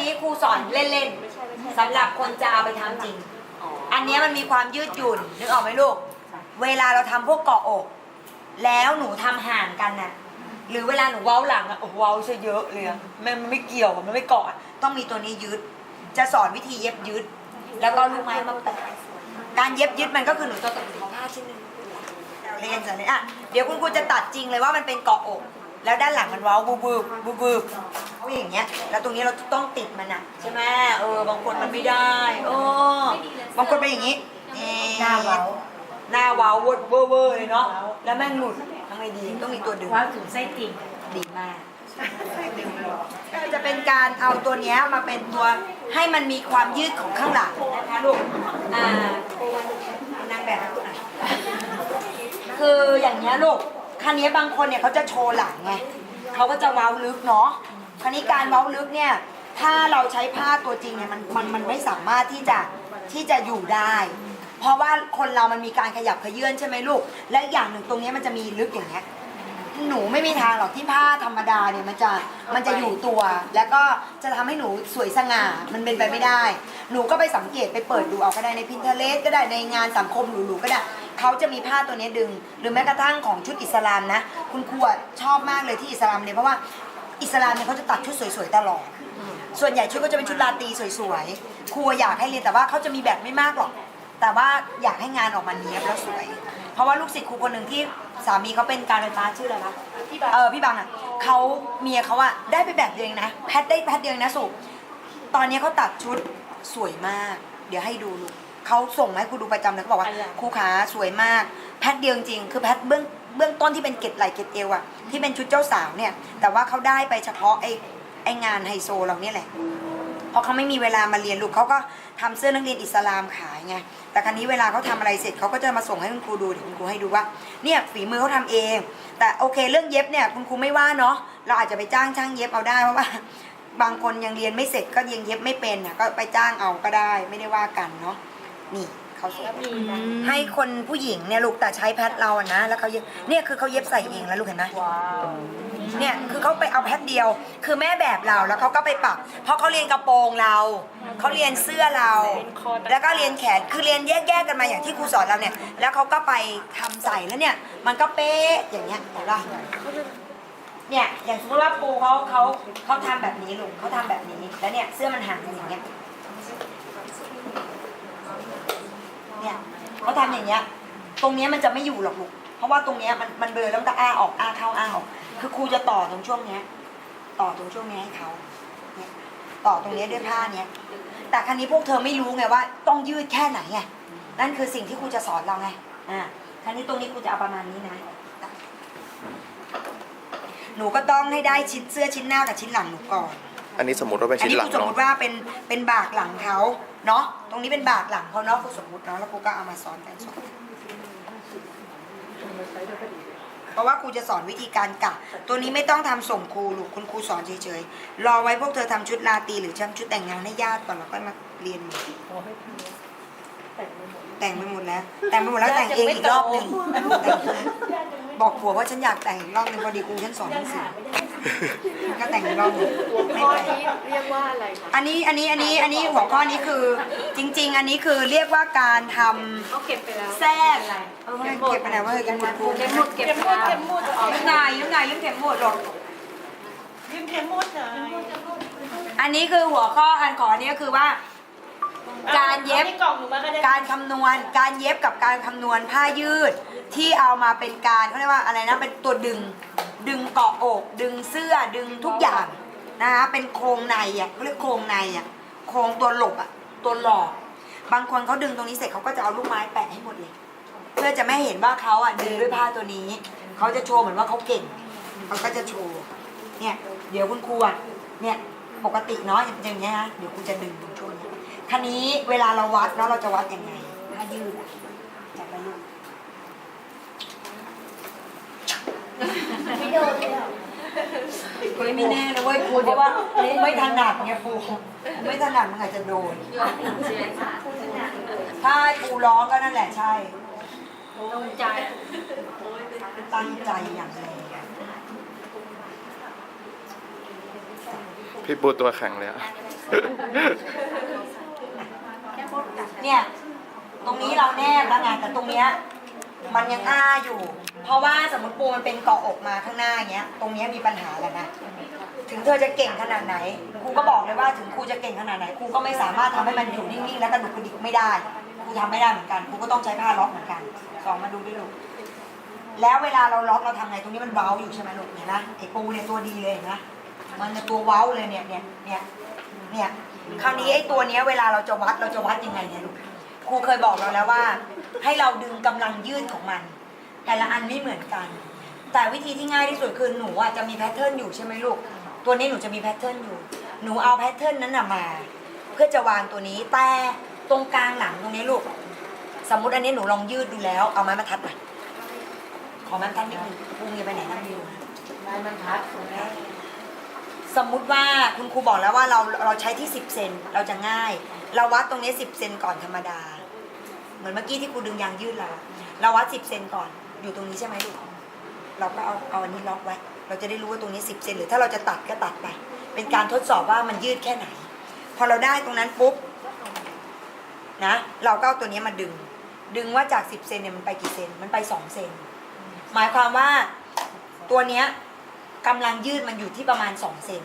นี้ครูสอนเล่นๆสำหรับคนจะเอาไปทำจริง อันเนี้ยมันมีความยืดหยุ่นนึกออกไหมลูก เวลาเราทำพวกเกาะอก แล้วหนูทำห่างกันน่ะ หรือเวลาหนูเว้าหลังอะโอ้โหเว้าซะเยอะเลยอะมันมันไม่เกี่ยวอะมันไม่เกาะอะต้องมีตัวนี้ยึด จะสอนวิธีเย็บยึด แล้วก็ลูกไม้มาแปะการเย็บยึดมันก็คือหนูจะตัดของผ้าชิ้นหนึงเรียนจะเลยอะเดี๋ยวคุณครูจะตัดจริงเลยว่ามันเป็นเกาะอก แล้วด้านหลังมันเว้าบูบูบูบู เขาอย่างเงี้ย แล้วตรงนี้เราต้องติดมันอะใช่ไหมเออบางคนมันไม่ได้เออบางคนเป็นอย่างนี้หน้าเว้าหน้าเว้าเวอร์เวอร์เวอร์เลยเนาะแล้วแม่งหลุดทำไงดีต้องมีตัวดึงว้าวถึงไส้ติ่งดีมากก็จะเป็นการเอาตัวเนี้ยมาเป็นตัวให้มันมีความยืดของข้างหลังนะคะลูกอ่านางแบบให้ลูกหน่อยคืออย่างเนี้ยลูกคันนี้ยบางคนเนี่ยเขาจะโชว์หลังไงเขาก็จะเว้าลึกเนาะ คันนี้การเว้าลึกเนี่ย ถ้าเราใช้ผ้าตัวจริงเนี่ยมันมันมันไม่สามารถที่จะที่จะอยู่ได้ เพราะว่าคนเรามันมีการขยับเขยื่อนใช่ไหมลูก และอย่างหนึ่งตรงนี้มันจะมีลึกอย่างเงี้ยหนูไม่มีทางหรอกที่ผ้าธรรมดาเนี่ยมันจะมันจะอยู่ตัว แล้วก็จะทำให้หนูสวยสง่ามันเป็นไปไม่ได้ หนูก็ไปสังเกตไปเปิดดูเอาก็ได้ในพินเทเลสก็ได้ในงานสังคมหรูๆก็ได้เขาจะมีผ้าตัวเนี้ยดึง หรือแม้กระทั่งของชุดอิสลามนะ คุณครูชอบมากเลยที่อิสลามเนี่ยเพราะว่า อิสลามเนี่ยเขาจะตัดชุดสวยๆตลอด ส่วนใหญ่ชุดก็จะเป็นชุดราตรีสวยๆ ครูอยากให้เรียนแต่ว่าเขาจะมีแบบไม่มากหรอก แต่ว่าอยากให้งานออกมาเนี้ยบแล้วสวย เพราะว่าลูกศิษย์ครูคนหนึ่งที่สามีเขาเป็นการไฟฟ้าชื่ออะไรคะพี่บังเออพี่บังอะเขาเมียเขาอะได้ไปแบบเดียวเองนะแพทได้แพทเดียวเองนะสุตอนนี้เขาตัดชุดสวยมาก เดี๋ยวให้ดูลูกเขาส่งมาให้ครูดูประจำเลยเขาบอกว่าครูขาสวยมาก แพทเดียวจริงๆคือแพทเบื้อง เบื้องต้นที่เป็นเกล็ดไหลเกล็ดเอวอะที่เป็นชุดเจ้าสาวเนี่ย แต่ว่าเขาได้ไปเฉพาะไอ้ไองานไฮโซเราเนี่ยแหละเพราะเขาไม่มีเวลามาเรียนลูกเขาก็ทำเสื้อนักเรียนอิสลามขายไงแต่ครั้นี้เวลาเขาทำอะไรเสร็จเขาก็จะมาส่งให้คุณครูดูเดี๋ยวคุณครูให้ดูว่าเนี่ยฝีมือเขาทำเอง แต่โอเคเรื่องเย็บเนี่ยคุณครูไม่ว่าเนาะเราอาจจะไปจ้างช่างเย็บเอาได้เพราะว่า บางคนยังเรียนไม่เสร็จก็ยังเย็บไม่เป็นน่ะก็ไปจ้างเอาก็ได้ไม่ได้ว่ากันเนาะนี่ เขาส่งมีนะให้คนผู้หญิงเนี่ยลูกแต่ใช้แพทเราอะนะ แล้วเขาเย็บเนี่ยคือเขาเย็บใส่เองแล้วลูกเห็นไหมว้าวเนี่ยคือเขาไปเอาแพทเดียว คือแม่แบบเราแล้วเขาก็ไปปรับเพราะเขาเรียนกระโปรงเราเขาเรียนเสื้อเรา แล้วก็เรียนแขนคือเรียนแยกๆกันมาอย่างที่ครูสอนเราเนี่ย แล้วเขาก็ไปทำใส่แล้วเนี่ย มันก็เป๊ะอย่างเงี้ยเห็นปะเนี่ยอย่างสมมติว่าปูเขาเขาเขาทำแบบนี้ลูกเขาทำแบบนี้แล้วเนี่ยเสื้อมันห่างกันอย่างเงี้ย เนี่ยเขาทำอย่างเงี้ย ตรงเนี้ยมันจะไม่อยู่หรอกลูก เพราะว่าตรงเนี้ยมันมันเบลอแล้วมันก็อ้าออกอ้าเข้าอ้าออกคือครูจะต่อตรงช่วงเนี้ย ต่อตรงช่วงเนี้ยให้เขาเนี่ยต่อตรงเนี้ยด้วยผ้าเนี้ย แต่ครั้นี้พวกเธอไม่รู้ไงว่า ต้องยืดแค่ไหนไง นั่นคือสิ่งที่ครูจะสอนเราไง อ่าครั้นี้ตรงนี้ครูจะเอาประมาณนี้นะ หนูก็ต้องให้ได้ชิ้นเสื้อชิ้นหน้ากับชิ้นหลังหนูก่อน อันนี้สมมติว่าเป็นอันชิ้นนี้หลัคงรูสมมเนาะติว่าเป็นเป็นบากหลังเขาเนาะตรงนี้เป็นบากหลังเขาเนาะครูสมมติเนาะแล้วครูก็เอามาซ้อนกันสอนเพราะว่าครูจะสอนวิธีการกะ ตัวนี้ไม่ต้องทำส่งครูลูกคุณครูสอนเฉยๆรอไว้พวกเธอทำชุดราตรีหรือทำชุดแต่งงานให้ญาติก่อนแล้วก็มาเรียน แต่งไปหมดแล้วแต่งไปหมดแล้วแต่งเองอีกรอบหนึ่ง บอกผัวว่าฉันอยากแต่งอีกรอบหนึงพอดีครูฉันสอนหนังสือก็แต่งอีกรอบหนึ่งไม่ข้อแต่งนี้เรียกว่าอะไรคะอันนี้อันนี้อันนี้อันนี้หัวข้อนี้คือจริง ๆ อันนี้คือเรียกว่าการทำเขาเก็บไปแล้วำแทรกเออเก็บไปไหนว่าเก็บหมดครูเก็บหมดเก็บหมดเก็บหมดยังไงยังไงยังเก็บหมดหรอกยิ้มเข็มหมดเลยอันนี้คือหัวข้ออันขออันนี้ก็คือว่า การเย็บอาในกล่องหนูมาก็ได้การคำนวณการเย็บกับการคำนวณผ้ายืด ที่เอามาเป็นการเขาเรียกว่าอะไรนะเป็นตัวดึงดึงเกาะอก ดึงเสื้อดึงทุกอย่างนะคะเป็นโครงในอะเขาเรียกโครงในอะโครงตัวหลบอะตัวหลอก บางคนเขาดึงตรงนี้เสร็จเขาก็จะเอาลูกไม้แปะให้หมดเลย เพื่อจะไม่เห็นว่าเขาอะดึงด้วยผ้าตัวนี้เขาจะโชว์เหมือนว่าเขาเก่งเขาก็จะโชว์เนี่ยเดี๋ยวคุณครูอะเนี่ยปกติเนาะอย่างเงี้ยนะเดี๋ยวครูจะดึงตรงช่วงนี้คันนี้เวลาเราวัดเนาะเราจะวัดยังไงถ้ายืดอะจับไปลูก ไม่โดนเลยอะเฮ้ยไม่แน่นะเว้ยครูเพราะว่าไม่ถนัดไงครูไม่ถนัดมันอาจจะโดนถ้าครูร้องก็นั่นแหละใช่ ต้องใจตั้งใจอย่างแรงพี่ปูตัวแข็งเลยอะ เนี่ย ตรงนี้เราแนบแล้วไงแต่ตรงเนี้ย มันยังอ้าอยู่ เพราะว่าสมมติปูมันเป็นเกาะอกมาข้างหน้าอย่างเงี้ย ตรงเนี้ยมีปัญหาแล้วนะ ถึงเธอจะเก่งขนาดไหนครูก็บอกเลยว่าถึงครูจะเก่งขนาดไหนครูก็ไม่สามารถทำให้มันอยู่นิ่งๆแล้วกระดุกกระดิกไม่ได้ครูทำไม่ได้เหมือนกันครูก็ต้องใช้ผ้าล็อกเหมือนกันสองมาดูด้วยลูกแล้วเวลาเราล็อกเราทำไงตรงนี้มันเว้าอยู่ใช่ไหมลูกเห็นไหมไอ้ปูเนี่ยตัวดีเลยเห็นไหมมันจะตัวเว้าเลยเนี่ยเนี่ยเนี่ยเนี่ยคราวนี้ไอ้ตัวเนี้ยเวลาเราจะวัดเราจะวัดยังไงเนี่ยลูกครูเคยบอกเราแล้วว่า ให้เราดึงกำลังยืดของมัน แต่ละอันไม่เหมือนกัน แต่วิธีที่ง่ายที่สุดคือหนูอะจะมีแพทเทิร์นอยู่ใช่ไหมลูก ตัวนี้หนูจะมีแพทเทิร์นอยู่ หนูเอาแพทเทิร์นนั้นน่ะมา เพื่อจะวางตัวนี้แต่ตรงกลางหลังตรงนี้ลูก สมมุติอันนี้หนูลองยืดดูแล้ว เอาไม้บรรทัดมาขอไม้บรรทัดนิดนึงพุงจะไปไหนนั่งดูนะไม้บรรทัดสมมุติว่าคุณครูบอกแล้วว่าเราเราใช้ที่ 10 เซนเราจะง่าย เราวัดตรงนี้ 10 เซนก่อนธรรมดา เหมือนเมื่อกี้ที่ครูดึงยางยืดเราเราวัด 10 เซนก่อน อยู่ตรงนี้ใช่ไหมลูก เราก็เอาเอาอันนี้ล็อกไว้ เราจะได้รู้ว่าตรงนี้10เซนหรือถ้าเราจะตัดก็ตัดไป เป็นการทดสอบว่ามันยืดแค่ไหน พอเราได้ตรงนั้นปุ๊บนะ เราก็เอาตัวนี้มาดึง ดึงว่าจาก10เซนเนี่ยมันไปกี่เซน มันไป2เซน หมายความว่าตัวเนี้ยกำลังยืดมันอยู่ที่ประมาณ2เซน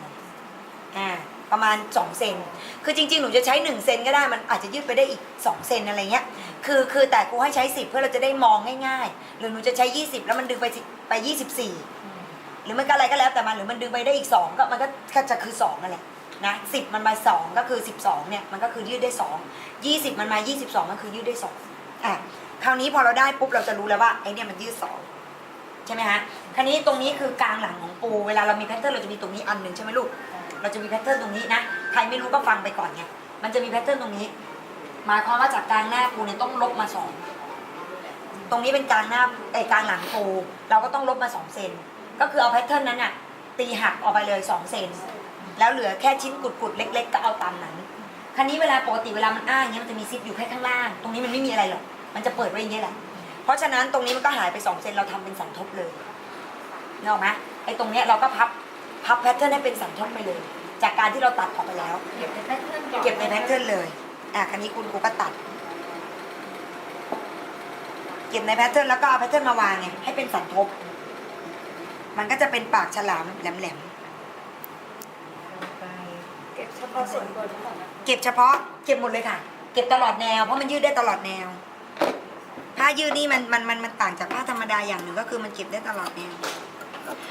อ่าประมาณ 2 เซน คือจริงๆ หนูจะใช้ 1 เซนก็ได้ มันอาจจะยืดไปได้อีก 2 เซนอะไรเงี้ย คือคือแต่กูให้ใช้10เพื่อเราจะได้มองง่ายๆ หรือหนูจะใช้20แล้วมันดึงไปสิไป24หรือมันก็อะไรก็แล้วแต่มันหรือมันดึงไปได้อีก2ก็มันก็ก็จะคือ2นั่นแหละนะ10มันมา2ก็คือ12เนี่ยมันก็คือยืดได้2 20มันมา22มันคือยืดได้2อะคราวนี้พอเราได้ปุ๊บเราจะรู้แล้วว่าไอ้เนี่ยมันยืด2ใช่ไหมฮะคราวนี้ตรงนี้คือกลางหลังของปู เวลาเรามีแพทเทิร์นเราจะมีตรงนี้อันหนึ่งใช่ไหมลูก เราจะมีแพทเทิร์นตรงนี้นะ ใครไม่รู้ก็ฟังไปก่อนไง มันจะมีแพทเทิร์นตรงนี้ หมายความว่าจากกลางหน้าปูเนี่ยต้องลบมาสองตรงนี้เป็นกลางหน้าไอ้ยกลางหลังปูเราก็ต้องลบมาสองเซนก็คือเอาแพทเทิร์นนั้นน่ะตีหักออกไปเลยสองเซนแล้วเหลือแค่ชิ้นกุดๆเล็ก ๆ ก็เอาตามนั้นคราวนี้เวลาปกติเวลามันอ้าอย่างเงี้ยมันจะมีซิปอยู่แค่ข้างล่าง ตรงนี้มันไม่มีอะไรหรอกมันจะเปิดไว้อย่างเงี้ยแหละเพราะฉะนั้นตรงนี้มันก็หายไปสองเซนเราทำเป็นสันทบเลยนึกออกไหมไอ้ตรงเนี้ยเราก็พับพับแพทเทิร์นให้เป็นสันทบไปเลย จากการที่เราตัดออกไปแล้ว เก็บในแพทเทิร์นก่อนเก็บในแพทเทิร์นเลย อะคันนี้คุณครูก็ตัด เก็บในแพทเทิร์นแล้วก็เอาแพทเทิร์นมาวางไงให้เป็นสันทบ มันก็จะเป็นปากฉลามแหลมเก็บเฉพาะส่วนบนก่อนนะๆเก็บเฉพาะเก็บหมดเลยค่ะ เก็บตลอดแนวเพราะมันยืดได้ตลอดแนว ผ้ายืดนี่มันมันมันมันต่างจากผ้าธรรมดาอย่างหนึ่งก็คือมันเก็บได้ตลอดแนว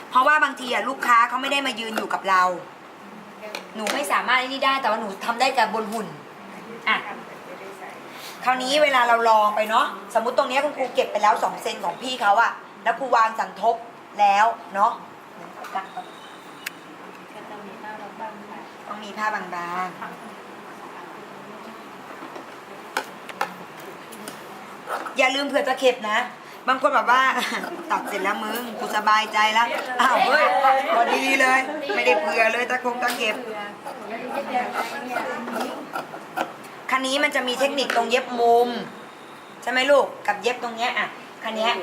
เพราะว่าบางทีอะลูกค้าเขาไม่ได้มายืนอยู่กับเรา หนูไม่สามารถไอ้นี่ได้แต่ว่าหนูทำได้กับบนหุ่น อะ คราวนี้เวลาเราลองไปเนาะสมมติตรงเนี้ยคุณครูเก็บไปแล้วสองเซนของพี่เขาอะแล้วครูวางสันทบแล้วเนาะต้องมีผ้าบางๆ อย่าลืมเผื่อตะเข็บนะ บางคนแบบว่า ตัดเสร็จแล้วมึงกูสบายใจแล้วอ้าวเฮ้ยพอดีเลย ไม่ได้เผื่อเลยตะคงตะเข็บ นนี้มันจะมีเทคนิคตรงเย็บมุม ใช่ไหมลูกกับเย็บตรงเนี้ยอะคันเนี้ย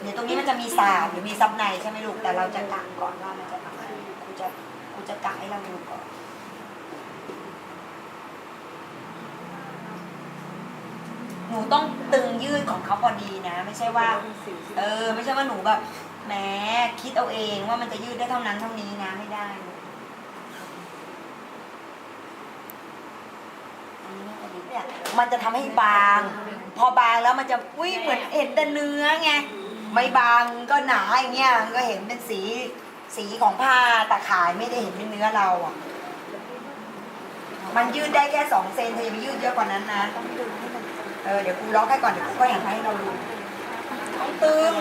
เดี๋ยวตรงนี้มันจะมีสาบหรือมีซับในใช่ไหมลูกแต่เราจะกะก่อนว่ามันจะทำอะครูจะครูจะกะให้เราดูก่อนหนูต้องตึงยืดของเขาพอดีนะ ไม่ใช่ว่า เออ ไม่ใช่ว่าหนูแบบแหมคิดเอาเองว่ามันจะยืดได้เท่านั้นเท่านี้นะไม่ได้อันนี้ไม่พอดี เนี่ยมันจะทำให้บาง พอบางแล้วมันจะอุ้ยเหมือนเห็นแต่เนื้อไงไม่บางก็หนาอย่างเงี้ยมันก็เห็นเป็นสีสีของผ้าตะข่ายไม่ได้เห็นเป็นเนื้อเราอะ มันยืดได้แค่สองเซนเธออย่าไปยืดเยอะกว่านั้นนะเออเดี๋ยวครูล็อกให้ก่อนเดี๋ยวครูก็อยากให้เราดูต้องตึง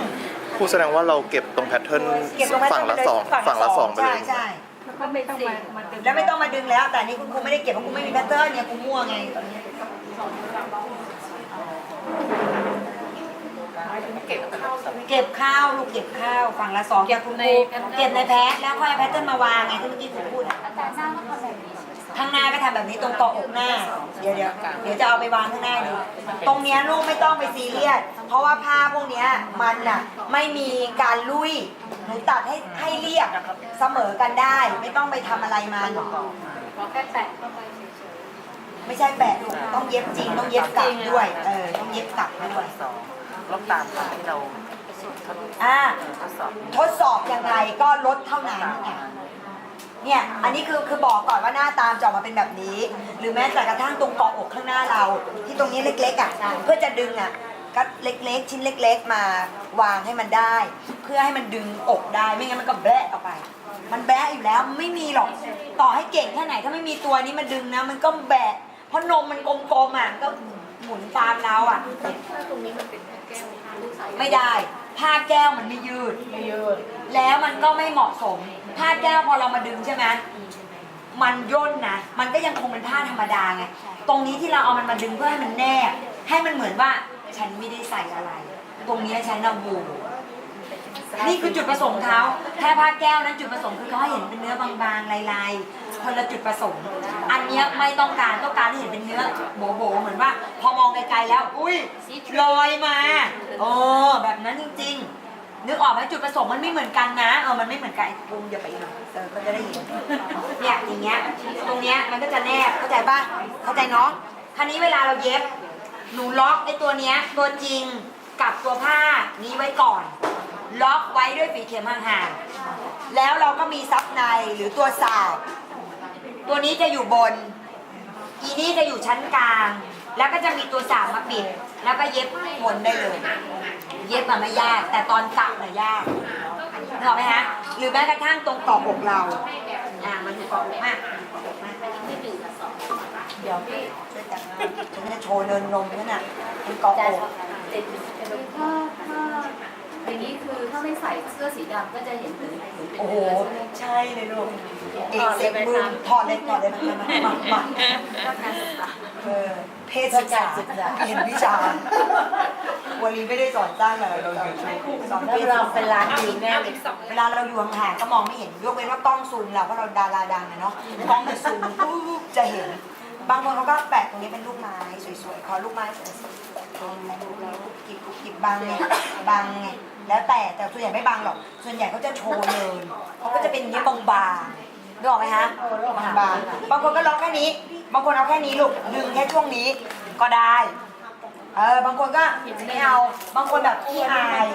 ครูแสดงว่าเราเก็บตรงแพทเทิร์นเก็บตรงแพทเทิฝั่ร์งนละสองไปเลยฝั่งละสองไปเลยใช่ใช่แล้วก็ไม่ต้องมามาดึงแล้วไม่ต้องมาดึงแล้ว แต่อันนี้คุณครูไม่ได้เก็บเพราะครูไม่มีแพทเทิร์นเนี่ยครูมั่วไงตอนนี้เก็บ เข้าตรงนี้เก็บข้าวลูกเก็บข้าวฝั่งละสองเก็บคุณในครูเก็บในแพทแล้วค่อยเอาแพทเทิร์นมาวางไงที่เมื่อกี้ครูพูดอะอาจารย์หน้าก็ทำแบบนี้ข้างหน้าก็ทำแบบนี้ตรงเกาะอกหน้า เดี๋ยวเดี๋ยวเดี๋ยวจะเอาไปวางข้างหน้าดูตรงเนี้ยลูกไม่ต้องไปซีเรียสเพราะว่าผ้าพวกเนี้ยมันน่ะไม่มีการลุยหนูตัดให้ให้เรียบเสมอกันได้ ไม่ต้องไปทำอะไรมัน ขอแค่แตะเข้าไปเฉย ไม่ใช่แปะลูกต้องเย็บจริงต้องเย็บกลับด้วยเออต้องเย็บกลับด้วยสองลบตามตามที่เราอ่าทดสอบทดสอบยังไงก็ลดเท่านั้นไงเนี่ยอันนี้คือคือบอกก่อนว่าหน้าตามจะออกมาเป็นแบบนี้ หรือแม้แต่กระทั่งตรงเกาะอกข้างหน้าเรา ที่ตรงนี้เล็กๆอะเพื่อจะดึงอะก็เล็กๆ ชิ้นเล็ก ๆ มาวางให้มันได้ เพื่อให้มันดึงอกได้ไม่งั้นมันก็แบะออกไป มันแบะอยู่แล้วไม่มีหรอก ต่อให้เก่งแค่ไหนถ้าไม่มีตัวนี้มาดึงนะ มันก็แบะ เพราะนมมันกลมๆอะมันก็หมุนตามเราอะไม่ได้ ผ้าแก้วมันไม่ยืด ไม่ยืด แล้วมันก็ไม่เหมาะสม ผ้าแก้วพอเรามาดึงใช่ไหมมันย่นนะ มันก็ยังคงเป็นผ้าธรรมดาไง ตรงนี้ที่เราเอามันมาดึงเพื่อให้มันแนบให้มันเหมือนว่าฉันไม่ได้ใส่อะไร ตรงนี้ฉันนำบูนี่คือจุดประสงค์เขาแค่ผ้าแก้วนั้นจุดประสงค์คือเขาให้เห็นเป็นเนื้อบางๆลายๆ คนละจุดประสงค์ อันเนี้ยไม่ต้องการต้องการให้เห็นเป็นเนื้อโบๆเหมือนว่า พอมองไกลๆแล้ว อุ้ยลอยมาโอ้แบบนั้นจริงๆ นึกออกไหมจุดประสงค์มันไม่เหมือนกันนะเออมันไม่เหมือนกันไอ้ปุ้มอย่าไปอีกหน่อยเออก็จะได้เห็นเนี่ยอย่างเงี้ยตรงเนี้ยมันก็จะแนบเข้าใจป่ะเข้าใจเนาะคราวนี้เวลาเราเย็บ หนูล็อกไอ้ตัวเนี้ยตัวจริงกับตัวผ้านี้ไว้ก่อน ล็อกไว้ด้วยฝีเข็มห่างๆแล้วเราก็มีซับในหรือตัวสาบ ตัวนี้จะอยู่บน อีนี่จะอยู่ชั้นกลาง แล้วก็จะมีตัวสามมาปิด แล้วก็เย็บบนได้เลย เย็บมันไม่ยาก แต่ตอนกลับน่ะยากนึกออกไหมฮะ หรือแม้กระทั่งตรงเกาะอกเรา อ่า มันถูกกาะอกมากเกาะอกมากเดี๋ยวพี่ช่วยจับฉันจะโชว์เนินนมนั่นน่ะมันเกาะอกถ้าถ้า อย่างนี้คือถ้าไม่ใส่เสื้อสีดำก็จะเห็นเหมือนเหมือนเป็นโอ้โห เนื้อใช่ไหมใช่เลยลูกเอกเสกมือถอดเลยถอดเลยมามามามาเออเพศศึกษาเห็นวิชา วันนี้ไม่ได้สอนสร้างอะไรเราสอนเพศศึกษเราเป็นร้านดีแน่เลยเวลาเราอยู่ห่างๆก็มองไม่เห็นยกเว้นว่ากล้องซูมเราเพราะเราดาราดังอะเนาะกล้องมันซูมปุ๊บจะเห็น บางคนเขาก็แปะตรงนี้เป็นลูกไม้สวยๆขอลูกไม้สวยๆกุบกิบกุบกิบบางไงบางไง แล้วแต่แต่ส่วนใหญ่ไม่บางหรอก ส่วนใหญ่เขาจะโชว์เลยเขาก็จะเป็นอย่างนี้บางๆนึกออกไหมคะบางๆบางคนก็ล็อกแค่นี้ บางคนเอาแค่นี้ลูกดึงแค่ช่วงนี้ก็ได้เออบางคนก็ไม่เอาบางคนแบบขี้อาย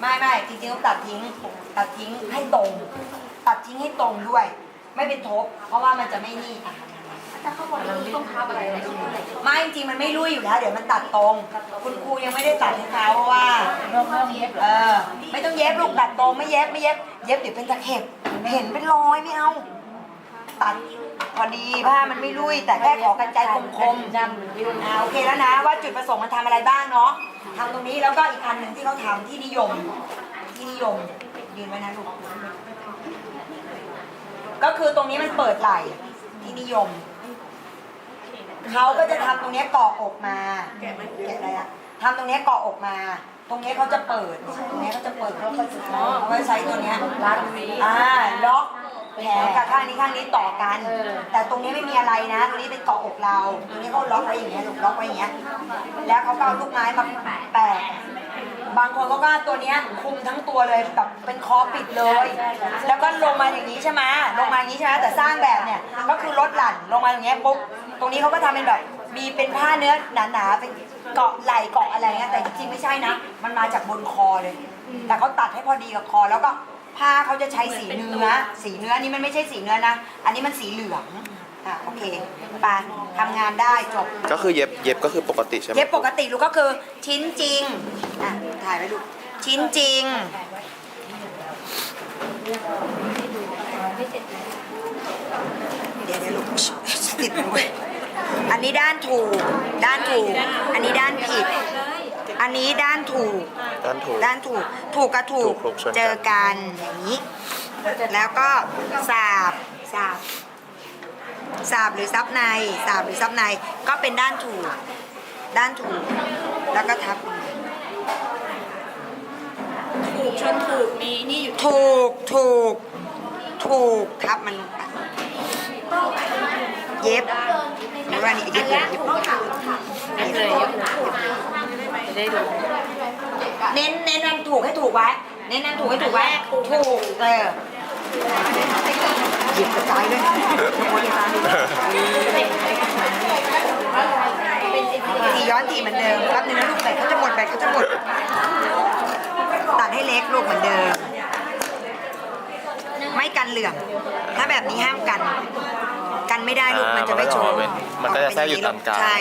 ไม่ไม่จริงๆต้องตัดทิ้งตัดทิ้งให้ตรง ตัดทิ้งให้ตรงด้วย ไม่เป็นทบ เพราะว่ามันจะไม่นี่อะ ถ้าข้างบนนี้ต้องทับอะไรอะไรต้องอะไรไม่จริงๆมันไม่รุ่ยอยู่แล้ว เดี๋ยวมันตัดตรง คุณครูยังไม่ได้ตัดให้เขาเพราะว่า เริ่มเริ่มเย็บเหรเอออ ไม่ต้องเย็บลูกตัดตรงไม่เย็บไม่เย็บ เย็บเดี๋ยวเป็นตะเข็บ เห็นเป็นรอยไม่เอา ตัดพอดีผ้ามันไม่รุ่ยแต่แค่ขอกันไกรคมๆ ดำหรือวิวอ่าโอเคแล้วนะว่าจุดประสงค์มันทำอะไรบ้างเนาะทำตรงนี้แล้วก็อีกอันหนึ่งที่เขาทำที่นิยมที่นิยมยืนไว้นะลูกก็คือตรงนี้มันเปิดไหล่ที่นิยม เขาก็จะทำตรงนี้เกาะอกมาแกะอะไรอะทำตรงนี้เกาะอกมา ตรงนี้เขาจะเปิด ตรงนี้เขาจะเปิดเขาก็จะเอาไว้ใช้ตัวเนี้ยร้านนี้อ่าล็อกแผลกับข้างนี้ข้างนี้ต่อกัน แต่ตรงนี้ไม่มีอะไรนะ ตรงนี้เป็นเกาะอกเรา ตรงนี้เขาล็อกไว้อย่างเงี้ยลูกล็อกไว้อย่างเงี้ย แล้วเขาก็เอาลูกไม้มาแปะบางคนเขาก็ตัวเนี้ยคุมทั้งตัวเลยแบบเป็นคอปิดเลย แล้วก็ลงมาอย่างนี้ใช่ไหมลงมาอย่างนี้ใช่ไหมแต่สร้างแบบเนี่ยก็คือลดหลั่นลงมาอย่างเงี้ยปุ๊บ ตรงนี้เขาก็ทำเป็นแบบมีเป็นผ้าเนื้อหนาๆเป็นเกาะไหล่เกาะอะไรเงี้ยแต่จริงๆไม่ใช่นะ มันมาจากบนคอเลย แต่เขาตัดให้พอดีกับคอ แล้วก็ผ้าเขาจะใช้สีเนื้อ สีเนื้ออันนี้มันไม่ใช่สีเนื้อนะ อันนี้มันสีเหลืองอะโอเคไปทำงานได้จบ ก็คือเย็บเย็บก็คือปกติใช่ไหมเย็บปกติลูกก็คือชิ้นจริง อะ ถ่ายไว้ลูก ชิ้นจริง เดี๋ยวเดี๋ยวลูก ติดไว้ อันนี้ด้านถูก ด้านถูก อันนี้ด้านผิด อันนี้ด้านถูก ด้านถูก ด้านถูก ถูกกับถูก ถูกถูกชนกัน เจอกันอย่างนี้ แล้วก็สาบสาบสาบหรือซับในสาบหรือซับในก็เป็นด้านถูก ด้านถูก แล้วก็ทับ ถูกชนถูกมีนี่อยู่ถูก ถูก ถูกทับมันลงไป เย็บ หรือว่านี่เย็บเลยเย็บเลยไม่เลยเยอะจะได้ดูเน้นเน้นมันถูกให้ถูกไว้ เน้นมันถูกให้ถูกไว้ ถูกเออหยีบกระจายด้วยโอ้ยตายทีย้อนทีเหมือนเดิมแป๊บนึงนะลูกแบตเขาจะหมดแบตเขาจะหมด ตัดให้เล็กลูกเหมือนเดิม ไม่กันเหลื่อม ถ้าแบบนี้ห้ามกัน กันไม่ได้ลูกอ่ามันจะไม่โชว์มันก็จะแทรกอยู่ตามกลางใช่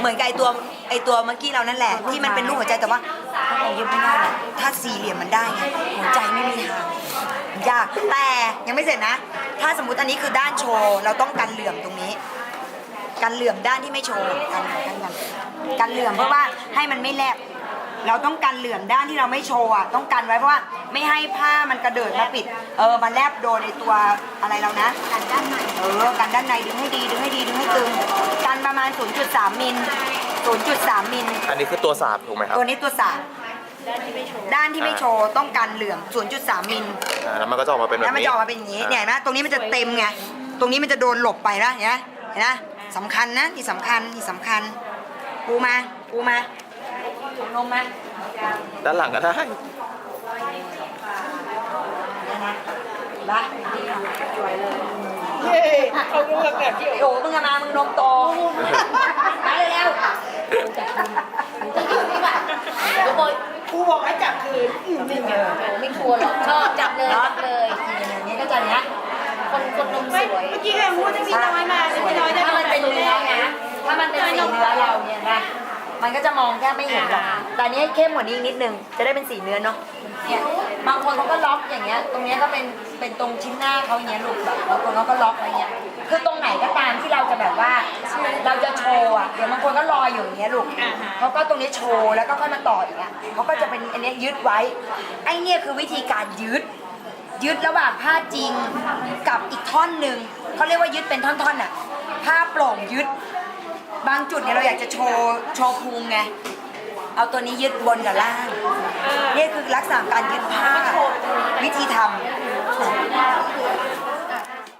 เหมือนกับไอตัวไอตัวเมื่อกี้เรานั่นแหละที่มันเป็นรูปหัวใจแต่ว่าเรายึดไม่ได้หรอกถ้าสี่เหลี่ยมมันได้ไงหัวใจไม่มีทางยากแต่ยังไม่เสร็จนะ ถ้าสมมติอันนี้คือด้านโชว์เราต้องกันเหลื่อมตรงนี้กันเหลื่อมด้านที่ไม่โชว์กันกันกันกันเหลื่อมเพราะว่าให้มันไม่แลบ เราต้องกันเหลื่อมด้านที่เราไม่โชว์อะต้องกันไว้เพราะว่าไม่ให้ผ้ามันกระเดิดมาปิด เออมาแลบโดนในตัวอะไรเรานะกันด้านในเออกันด้านในดึงให้ดีดึงให้ดีดึงให้ตึงกันประมาณ 0.3มิล0.3มิลอันนี้คือตัวสาบถูกไหมครับตัวนี้ตัวสามด้านที่ไม่โชว์ต้องกันเหลื่อม 0.3มิลอ่าแล้วมันก็จะออกมาเป็นแบบแล้วมันนี้จะออกมาเป็นอย่างนี้เนี่ยเห็นไหมตรงนี้มันจะเต็มไงตรงนี้มันจะโดนหลบไปนะเห็นไหมเห็นไหมสำคัญนะนี่สำคัญนี่สำคัญปูมาปูมา เอานมมาด้านหลังก็ได้บ้าเย้เขารู้กันแบบที่โอ้โหมึงอะมา มึงนมโตมาเร็วทุกคนครูบอกให้จับคืนไม่กลัวหรอกชอบจับเลยจับเลยๆนี่ก็จะเนี้ยคนคนนมสไม่วยเมื่อกี้แค่พูดจะมีน้อยมาจะมีน้อยได้ถ้ามันเป็นเนื้อนะถ้ามันเป็นสีเนื้อเราเนี่ยนะ มันก็จะมองแค่ไม่เห็นหรอกแต่อันนี้ให้เข้มกว่านี้อีกนิดนึง จะได้เป็นสีเนื้อเนาะ เนี่ย บางคนเขาก็ล็อกอย่างเงี้ย ตรงเนี้ยก็เป็น เป็นตรงชิ้นหน้าเขาอย่างเงี้ยลูกแบบบางคนเขาก็ล็อกอะไรเงี้ย คือตรงไหนก็ตามที่เราจะแบบว่า เราจะโชว์อะเดี๋ยวบางคนก็รออยู่อย่างเงี้ยลูกเขาก็ตรงนี้โชว์แล้วก็ค่อยมาต่ออีกอะเขาก็จะเป็นอันเนี้ยยึดไว้ ไอ้เนี่ยคือวิธีการยึด ยึดระหว่างผ้าจริงกับอีกท่อนหนึ่งเขาเรียกว่ายึดเป็นท่อนๆน่ะ ผ้าโปร่งยึด บางจุดเนี่ยเราอยากจะโชว์โชว์พุงไง เอาตัวนี้ยึดบนกับล่าง นี่คือลักษณะการยึดผ้าวิธีทำ